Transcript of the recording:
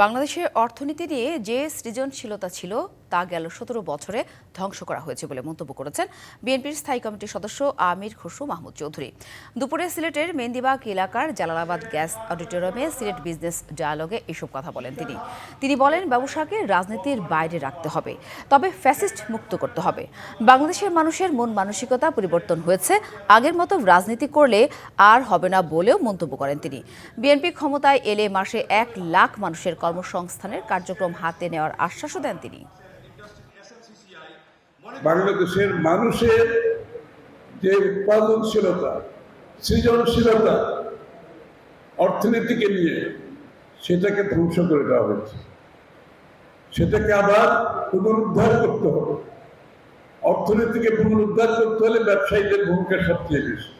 বাংলাদেশের অর্থনীতি নিয়ে যে সৃজনশীলতা ছিল তা গেল সতেরো বছরে ধ্বংস করা হয়েছে বলে মন্তব্য করেছেন বিএনপির স্থায়ী কমিটির সদস্য আমির খসরু মাহমুদ চৌধুরী। দুপুরে সিলেটের মেন্দিবাগ এলাকার জালালাবাদ গ্যাস অডিটোরিয়ামে সিলেট বিজনেস ডায়ালগে এসব কথা বলেন তিনি। তিনি বলেন, ব্যবসাকে রাজনীতির বাইরে রাখতে হবে, তবে ফ্যাসিস্ট মুক্ত করতে হবে। বাংলাদেশের মানুষের মন মানসিকতা পরিবর্তন হয়েছে, আগের মতো রাজনীতি করলে আর হবে না বলেও মন্তব্য করেন তিনি। বিএনপি ক্ষমতায় এলে মাসে এক লাখ মানুষের কর্মসংস্থানের কার্যক্রম হাতে নেওয়ার আশ্বাসও দেন তিনি। বাংলাদেশের মানুষের যে উৎপাদনশীলতা, সৃজনশীলতা অর্থনীতিকে নিয়ে সেটাকে ধ্বংস করে দেওয়া হয়েছে। সেটাকে আবার পুনরুদ্ধার করতে হবে। অর্থনীতিকে পুনরুদ্ধার করতে হলে ব্যবসায়ীদের ভূমিকা সবচেয়ে বেশি।